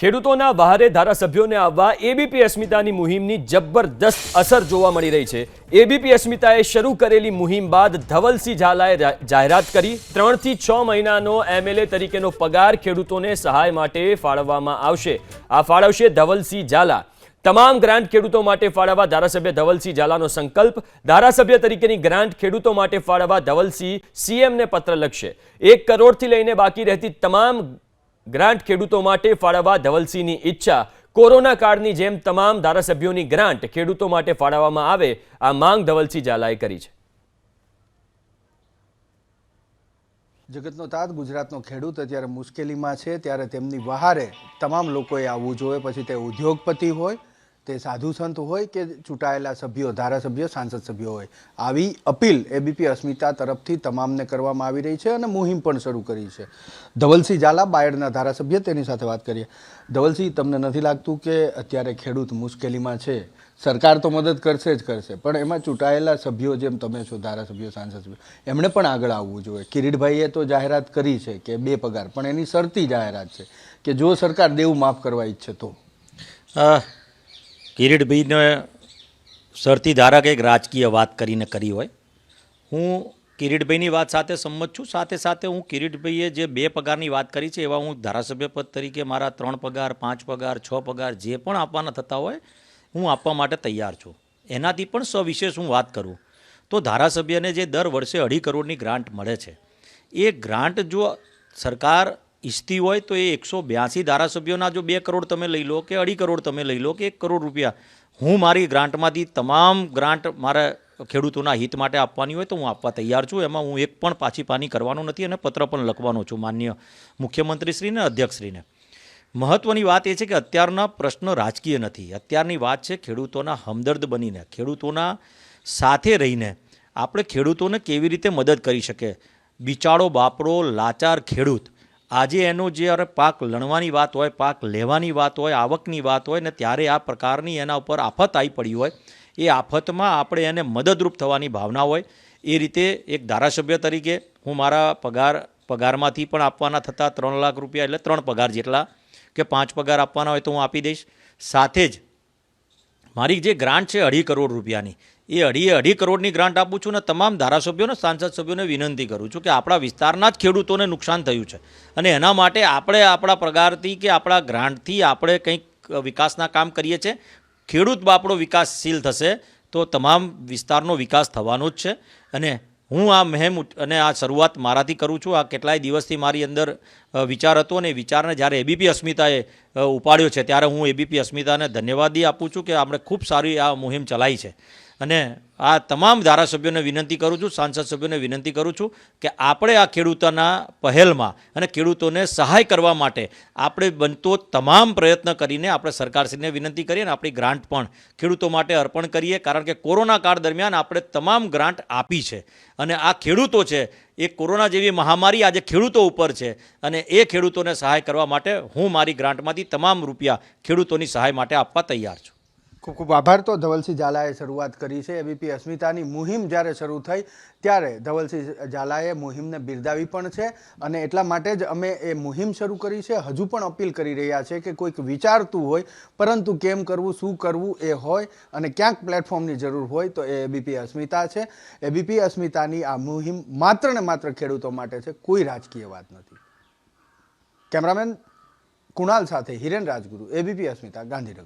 ખેડૂતોના બહારે ધારાસભ્યોને આવવા એબીપી અસ્મિતાની મુહિમની જબરદસ્ત અસર જોવા મળી રહી છે. એબીપી અસ્મિતાએ શરૂ કરેલી મુહિમ બાદ ધવલસિંહ ઝાલાએ જાહેરાત કરી. ત્રણથી છ મહિનાનો એમએલએ તરીકેનો પગાર ખેડૂતોને સહાય માટે ફાળવવામાં આવશે. આ ફાળવશે ધવલસિંહ ઝાલા. તમામ ગ્રાન્ટ ખેડૂતો માટે ફાળવવા ધારાસભ્ય ધવલસિંહ ઝાલાનો સંકલ્પ. ધારાસભ્ય તરીકેની ગ્રાન્ટ ખેડૂતો માટે ફાળવવા ધવલસિંહ સીએમને પત્ર લખશે. એક કરોડથી લઈને બાકી રહેતી તમામ ગ્રાન્ટ ખેડૂતો માટે ફાળવવા ધવલસિંહની ઈચ્છા. કોરોના કાળની જેમ તમામ ધારાસભ્યોની ગ્રાન્ટ ખેડૂતો માટે ફાળવવામાં આવે, આ માંગ ધવલસિંહ ઝાલાએ કરી છે. જગતનો તાત, ગુજરાતનો ખેડૂત અત્યારે મુશ્કેલીમાં છે, ત્યારે તેમની વહારે તમામ લોકોએ આવવું જોઈએ, પછી તે ઉદ્યોગપતિ હોય તે સાધુ સંત હોય કે ચૂંટાયેલા સભ્યો, ધારાસભ્યો, સાંસદ સભ્યો હોય. આવી અપીલ એબીપી અસ્મિતા તરફથી તમામને કરવામાં આવી રહી છે અને મુહિમ પણ શરૂ કરી છે. ધવલસિંહ ઝાલા, બાયડના ધારાસભ્ય, તેની સાથે વાત કરીએ. ધવલસિંહ, તમને નથી લાગતું કે અત્યારે ખેડૂત મુશ્કેલીમાં છે? સરકાર તો મદદ કરશે જ કરશે, પણ એમાં ચૂંટાયેલા સભ્યો જેમ તમે છો, ધારાસભ્યો, સાંસદ સભ્યો, એમણે પણ આગળ આવવું જોઈએ. કિરીટભાઈએ તો જાહેરાત કરી છે કે બે પગાર, પણ એની શરતી જાહેરાત છે કે જો સરકાર દેવું માફ કરવા ઈચ્છે તો. કિરીટભાઈને સરથી ધારા એક રાજકીય વાત કરીને કરી હોય. હું કિરીટભાઈની વાત સાથે સંમત છું. સાથે સાથે હું કિરીટભાઈએ જે બે પગારની વાત કરી છે, એવા હું ધારાસભ્ય પદ તરીકે મારા ત્રણ પગાર, પાંચ પગાર, છ પગાર જે પણ આપવાના થતા હોય, હું આપવા માટે તૈયાર છું. એનાથી પણ સવિશેષ હું વાત કરું. તો ધારાસભ્યને જે દર વર્ષે અઢી કરોડની ગ્રાન્ટ મળે છે. એ ગ્રાન્ટ જો સરકાર ઈચ્છતી હોય તો એ એકસો બ્યાસી ધારાસભ્યોના જો બે કરોડ તમે લઈ લો કે અઢી કરોડ તમે લઈ લો કે એક કરોડ રૂપિયા, હું મારી ગ્રાન્ટમાંથી તમામ ગ્રાન્ટ મારા ખેડૂતોના હિત માટે આપવાની હોય તો હું આપવા તૈયાર છું. એમાં હું એક પણ પાછી પાની કરવાનો નથી અને પત્ર પણ લખવાનો છું માન્ય મુખ્યમંત્રીશ્રીને, અધ્યક્ષશ્રીને. મહત્વની વાત એ છે કે અત્યારના પ્રશ્ન રાજકીય નથી. અત્યારની વાત છે ખેડૂતોના હમદર્દ બનીને, ખેડૂતોના સાથે રહીને આપણે ખેડૂતોને કેવી રીતે મદદ કરી શકે બિચારો, બાપડો, લાચાર ખેડૂત આજે એનો જ્યારે પાક લણવાની વાત હોય, પાક લેવાની વાત હોય, આવકની વાત હોય ને ત્યારે આ પ્રકારની એના ઉપર આફત આવી પડી હોય, એ આફતમાં આપણે એને મદદરૂપ થવાની ભાવના હોય. એ રીતે એક ધારાસભ્ય તરીકે હું મારા પગાર, પગારમાંથી પણ આપવાના થતા ત્રણ લાખ રૂપિયા એટલે ત્રણ પગાર જેટલા કે પાંચ પગાર આપવાના હોય તો હું આપી દઈશ. સાથે જ મારી જે ગ્રાન્ટ છે અઢી કરોડ રૂપિયાની એ અઢી અઢી કરોડની ગ્રાન્ટ આપું છું અને તમામ ધારાસભ્યોને, સાંસદ સભ્યોને વિનંતી કરું છું કે આપણા વિસ્તારના જ ખેડૂતોને નુકસાન થયું છે. અને એના માટે આપણે આપણા પગારથી કે આપણા ગ્રાન્ટથી આપણે કંઈક વિકાસના કામ કરીએ છીએ. ખેડૂત બાપડો વિકાસશીલ થશે તો તમામ વિસ્તારનો વિકાસ થવાનો જ છે. અને હું આ મહેમ અને આ શરૂઆત મારાથી કરું છું. આ કેટલાય દિવસથી મારી અંદર વિચાર હતો અને વિચારને જ્યારે એબીપી અસ્મિતાએ ઉપાડ્યો છે, ત્યારે હું એબીપી અસ્મિતાને ધન્યવાદી આપું છું કે આપણે ખૂબ સારી આ મુહિમ ચલાવી છે. અને આ તમામ ધારાસભ્યોને વિનંતી કરું છું, સાંસદ સભ્યોને વિનંતી કરું છું કે આપણે આ ખેડૂતોના પહેલમાં અને ખેડૂતોને સહાય કરવા માટે આપણે બનતો તમામ પ્રયત્ન કરીને આપણે સરકારશ્રીને વિનંતી કરીએ અને આપણી ગ્રાન્ટ પણ ખેડૂતો માટે અર્પણ કરીએ. કારણ કે કોરોના કાળ દરમિયાન આપણે તમામ ગ્રાન્ટ આપી છે અને આ ખેડૂતો છે, એ કોરોના જેવી મહામારી આજે ખેડૂતો ઉપર છે અને એ ખેડૂતોને સહાય કરવા માટે હું મારી ગ્રાન્ટમાંથી તમામ રૂપિયા ખેડૂતોની સહાય માટે આપવા તૈયાર છું. ખૂબ ખૂબ આભાર. તો ધવલસિંહ ઝાલાએ શરૂઆત કરી છે. એબીપી અસ્મિતાની મુહિમ જ્યારે શરૂ થઈ, ત્યારે ધવલસિંહ ઝાલાએ મુહિમને બિરદાવી પણ છે અને એટલા માટે જ અમે એ મુહિમ શરૂ કરી છે. હજુ પણ અપીલ કરી રહ્યા છે કે કોઈક વિચારતું હોય, પરંતુ કેમ કરવું, શું કરવું એ હોય અને ક્યાંક પ્લેટફોર્મની જરૂર હોય તો એ એબીપી અસ્મિતા છે. એબીપી અસ્મિતાની આ મુહિમ માત્ર ને માત્ર ખેડૂતો માટે છે, કોઈ રાજકીય વાત નથી. કેમેરામેન કુણાલ સાથે હિરેન રાજગુરુ, એબીપી અસ્મિતા, ગાંધીનગર.